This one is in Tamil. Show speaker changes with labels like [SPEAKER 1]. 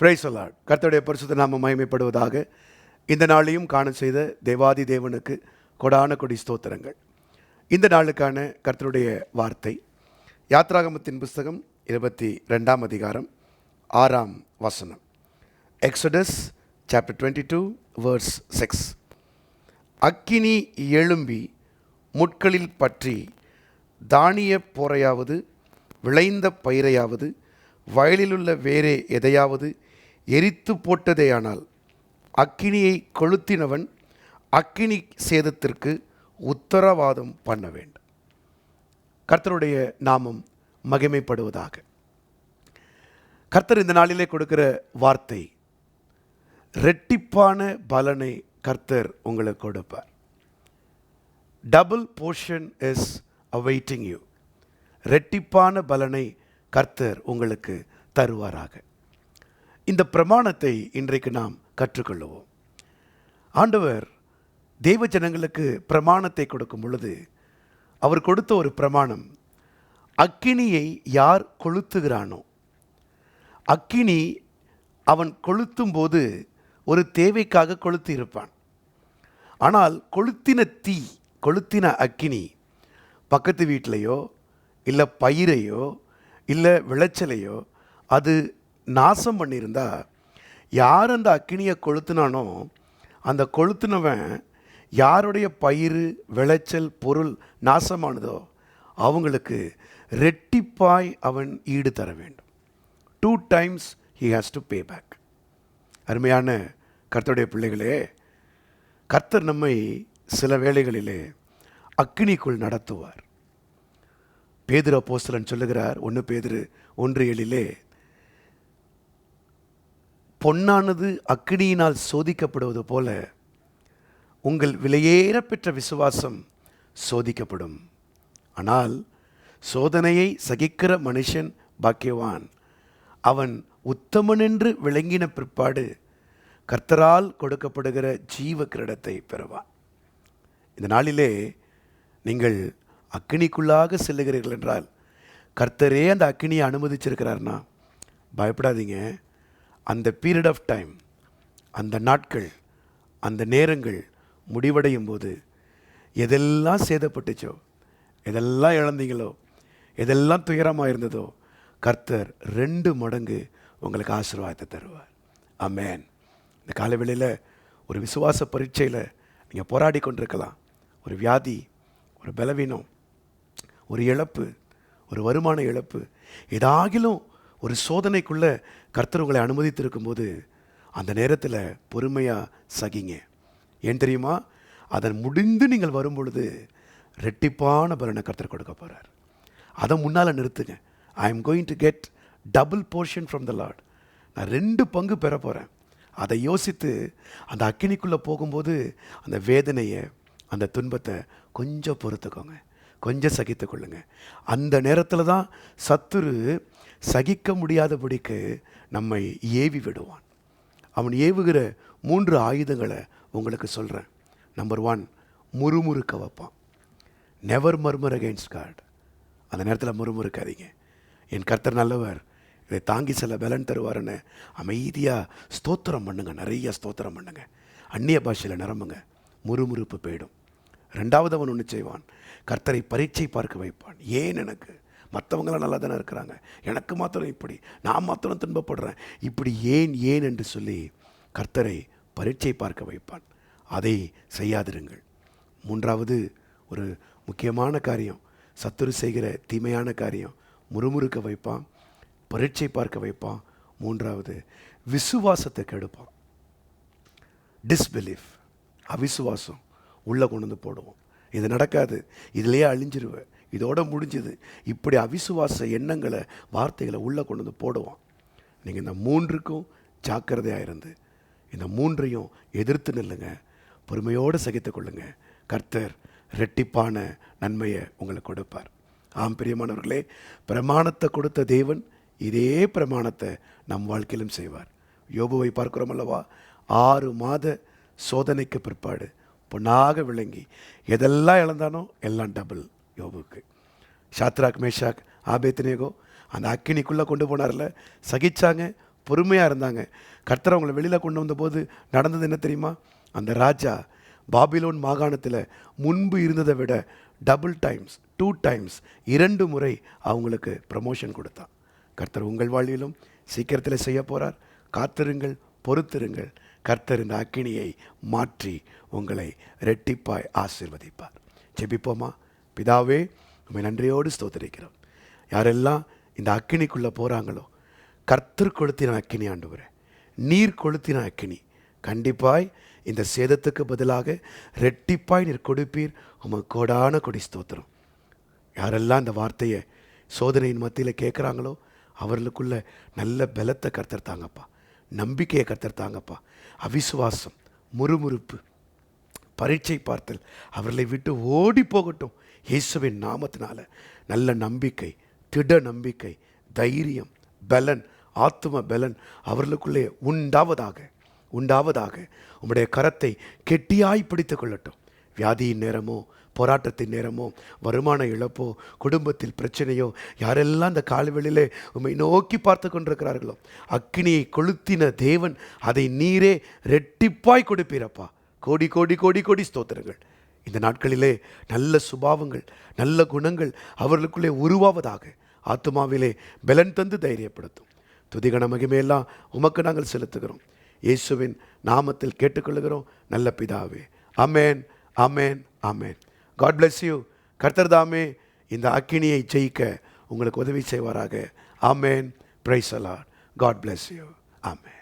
[SPEAKER 1] பிரைஸ் சொல்லாட் கர்த்தருடைய பரிசுத்த நாம மகிமைப்படுவதாக இந்த நாளையும் காண செய்த தேவாதி தேவனுக்கு கொடான கொடி ஸ்தோத்திரங்கள். இந்த நாளுக்கான கர்த்தருடைய வார்த்தை யாத்ராகமத்தின் புஸ்தகம் இருபத்தி ரெண்டாம் அதிகாரம் ஆறாம் வசனம். Exodus chapter twenty two verse six அக்கினி எழும்பி முட்களில் பற்றி தானிய போரையாவது விளைந்த பயிரையாவது வயலிலுள்ள வேறே எதையாவது எரித்து போட்டதேயானால் அக்கினியை கொளுத்தினவன் அக்கினி சேதத்திற்கு உத்தரவாதம் பண்ண வேண்டும். கர்த்தருடைய நாமம் மகிமைப்படுவதாக. கர்த்தர் இந்த நாளிலே கொடுக்கிற வார்த்தை ரெட்டிப்பான பலனை கர்த்தர் உங்களுக்கு கொடுப்பார். Double portion is awaiting you ரெட்டிப்பான பலனை கர்த்தர் உங்களுக்கு தருவாராக. இந்த பிரமாணத்தை இன்றைக்கு நாம் கற்றுக்கொள்ளுவோம். ஆண்டவர் தெய்வ ஜனங்களுக்கு பிரமாணத்தை கொடுக்கும் பொழுது அவர் கொடுத்த ஒரு பிரமாணம் அக்கினியை யார் கொளுத்துகிறானோ? அக்கினி அவன் கொளுத்தும் போது ஒரு தேவைக்காக கொளுத்தி இருப்பான் ஆனால் கொளுத்தின தீ கொளுத்தின அக்கினி பக்கத்து வீட்டிலையோ இல்லை பயிரையோ இல்லை விளைச்சலையோ அது நாசம் பண்ணியிருந்தா யார் அந்த அக்கினியை கொளுத்துனானோ அந்த கொளுத்துனவன் யாருடைய பயிர் விளைச்சல் பொருள் நாசமானதோ அவங்களுக்கு ரெட்டிப்பாய் அவன் ஈடு தர வேண்டும். Two times he has to pay back அருமையான கர்த்தருடைய பிள்ளைகளே கர்த்தர் நம்மை சில வேளைகளிலே அக்கினிக்குள் நடத்துவார். பேதுரு அப்போஸ்தலன் சொல்லுகிறார் ஒன்று பேதுரு ஒன்று ஏழிலே பொன்னானது அக்கினியினால் சோதிக்கப்படுவது போல உங்கள் விலையேற பெற்ற விசுவாசம் சோதிக்கப்படும். ஆனால் சோதனையை சகிக்கிற மனுஷன் பாக்கியவான். அவன் உத்தமனென்று விளங்கின பிற்பாடு கர்த்தரால் கொடுக்கப்படுகிற ஜீவ கிரீடத்தை பெறுவான். இந்த நாளிலே நீங்கள் அக்கினிக்குள்ளாக செல்லுகிறீர்கள் என்றால் கர்த்தரே அந்த அக்கினியை அனுமதிச்சிருக்கிறார்னா பயப்படாதீங்க. அந்த பீரியட் ஆஃப் டைம் அந்த நாட்கள் அந்த நேரங்கள் முடிவடையும் போது எதெல்லாம் சேதப்பட்டுச்சோ எதெல்லாம் இழந்தீங்களோ எதெல்லாம் துயரமாக இருந்ததோ கர்த்தர் ரெண்டு மடங்கு உங்களுக்கு ஆசீர்வாதத்தை தருவார். அமேன் இந்த காலவெளியில் ஒரு விசுவாச பரீட்சையில் நீங்கள் போராடி கொண்டிருக்கலாம். ஒரு வியாதி ஒரு பலவீனம் ஒரு இழப்பு ஒரு வருமான இழப்பு ஏதாகிலும் ஒரு சோதனைக்குள்ளே கர்த்தர் உங்களை அனுமதித்திருக்கும் போது அந்த நேரத்தில் பொறுமையாக சகிங்க. ஏன் தெரியுமா? அதன் முடிந்து நீங்கள் வரும்பொழுது ரெட்டிப்பான பலனை கர்த்தர் கொடுக்க போகிறார் அதை முன்னால் நிறுத்துங்க. I am going to get double portion from the Lord நான் ரெண்டு பங்கு பெற போகிறேன் அதை யோசித்து அந்த அக்கினிக்குள்ளே போகும்போது அந்த வேதனையை அந்த துன்பத்தை கொஞ்சம் பொறுத்துக்கோங்க. கொஞ்சம் சகித்து கொள்ளுங்க. அந்த நேரத்தில் தான் சத்துரு சகிக்க முடியாதபடிக்கு நம்மை ஏவி விடுவான். அவன் ஏவுகிற மூன்று ஆயுதங்களை உங்களுக்கு சொல்கிறேன் நம்பர் ஒன் முறுமுறுக்க வைப்பான். நெவர் மர்மர் அகெயின்ஸ்ட் காட் அந்த நேரத்தில் முறுமுறுக்காதீங்க. என் கர்த்தர் நல்லவர் இதை தாங்கி செல்ல பலன் தருவாருன்னு அமைதியாக ஸ்தோத்திரம் பண்ணுங்க. நிறைய ஸ்தோத்திரம் பண்ணுங்க. அந்நிய பாஷையில் நிரம்புங்க. முறுமுறுப்பு போயிடும். ரெண்டாவது அவன் ஒன்று செய்வான். கர்த்தரை பரீட்சை பார்க்க வைப்பான். ஏன் எனக்கு? மற்றவங்களாம் நல்லா தானே இருக்கிறாங்க. எனக்கு மாத்திரம் இப்படி நான் மாத்திரம் துன்பப்படுறேன். இப்படி ஏன் ஏன் என்று சொல்லி கர்த்தரை பரீட்சை பார்க்க வைப்பான். அதை செய்யாதிருங்கள். மூன்றாவது ஒரு முக்கியமான காரியம் சத்துரு செய்கிற தீமையான காரியம் முறுமுறுக்க வைப்பான் பரீட்சை பார்க்க வைப்பான். மூன்றாவது விசுவாசத்தை கெடுப்பான். டிஸ்பிலீஃப் அவிசுவாசம் உள்ளே கொண்டு வந்து போடுவோம். இது நடக்காது. இதிலேயே அழிஞ்சிருவேன். இதோட முடிஞ்சுது. இப்படி அவிசுவாச எண்ணங்களை வார்த்தைகளை உள்ளே கொண்டு வந்து போடுவான். நீங்கள் இந்த மூன்றுக்கும் ஜாக்கிரதையாக இருந்து இந்த மூன்றையும் எதிர்த்து நில்லுங்க. பொறுமையோடு சகித்து கொள்ளுங்க. கர்த்தர் ரெட்டிப்பான நன்மையை உங்களுக்கு கொடுப்பார். ஆம் பிரியமானவர்களே பிரமாணத்தை கொடுத்த தேவன் இதே பிரமாணத்தை நம் வாழ்க்கையிலும் செய்வார். யோபுவை பார்க்குறோம் அல்லவா? ஆறு மாத சோதனைக்கு பிற்பாடு பொன்னாக விளங்கி எதெல்லாம் இழந்தானோ எல்லாம் டபுள். யோபுக்கு. ஷாத்ராக் மேஷாக் ஆபேத்னேகோ அந்த அக்கினிக்குள்ளே கொண்டு போனார்ல. சகிச்சாங்க பொறுமையாக இருந்தாங்க. கர்த்தர் அவங்கள வெளியில் கொண்டு வந்தபோது நடந்தது என்ன தெரியுமா? அந்த ராஜா பாபிலோன் மாகாணத்தில் முன்பு இருந்ததை விட டபுள் டைம்ஸ் டூ டைம்ஸ் இரண்டு முறை அவங்களுக்கு ப்ரமோஷன் கொடுத்தான். கர்த்தர் உங்கள் வாழ்விலும் சீக்கிரத்தில் செய்ய போகிறார் காத்திருங்கள் பொறுத்திருங்கள். கர்த்தர் இந்த அக்கினியை மாற்றி உங்களை ரெட்டிப்பாய் ஆசீர்வதிப்பார். ஜெபிப்போமா? பிதாவே உண்மை நன்றியோடு ஸ்தோத்தரிக்கிறோம். யாரெல்லாம் இந்த அக்கினிக்குள்ளே போகிறாங்களோ கர்த்தர் கொளுத்தின அக்கினி ஆண்டவரே நீர் கொளுத்தின அக்கினி கண்டிப்பாய் இந்த சேதத்துக்கு பதிலாக ரெட்டிப்பாய் நீர் கொடுப்பீர். உமக்கு கோடான கொடி ஸ்தோத்திரம். யாரெல்லாம் இந்த வார்த்தையை சோதனையின் மத்தியில் கேட்குறாங்களோ அவர்களுக்குள்ள நல்ல பலத்தை கர்த்தர் தாங்கப்பா. நம்பிக்கையை கர்த்தர் தாங்கப்பா. அவிசுவாசம் முறுமுறுப்பு பரீட்சை பார்த்தல். அவர்களை விட்டு ஓடி போகட்டும். இயேசுவின் நாமத்தினால நல்ல நம்பிக்கை திட நம்பிக்கை தைரியம் பலன் ஆத்தும பலன் அவர்களுக்குள்ளே உண்டாவதாக உண்டாவதாக உம்முடைய கரத்தை கெட்டியாய் பிடித்து கொள்ளட்டும். வியாதியின் நேரமோ போராட்டத்தின் நேரமோ வருமான இழப்போ குடும்பத்தில் பிரச்சனையோ யாரெல்லாம் இந்த காலவெளியிலே உம்மை நோக்கி பார்த்து கொண்டிருக்கிறார்களோ அக்னியை கொளுத்தின தேவன் அதை நீரே ரெட்டிப்பாய் கொடுப்பீரப்பா. கோடி கோடி கோடி கோடி ஸ்தோத்திரங்கள். இந்த நாட்களிலே நல்ல சுபாவங்கள் நல்ல குணங்கள் அவர்களுக்குள்ளே உருவாவதாக ஆத்மாவிலே பலன் தந்து தைரியப்படுத்தும். துதிகண மகிமையெல்லாம் உமக்கு நாங்கள் செலுத்துகிறோம். இயேசுவின் நாமத்தில் கேட்டுக்கொள்கிறோம் நல்ல பிதாவே. அமேன் அமேன் அமேன் காட் bless யூ கர்த்தர்தாமே இந்த அக்கினியை ஜெயிக்க உங்களுக்கு உதவி செய்வாராக. அமேன் praise the Lord God bless you amen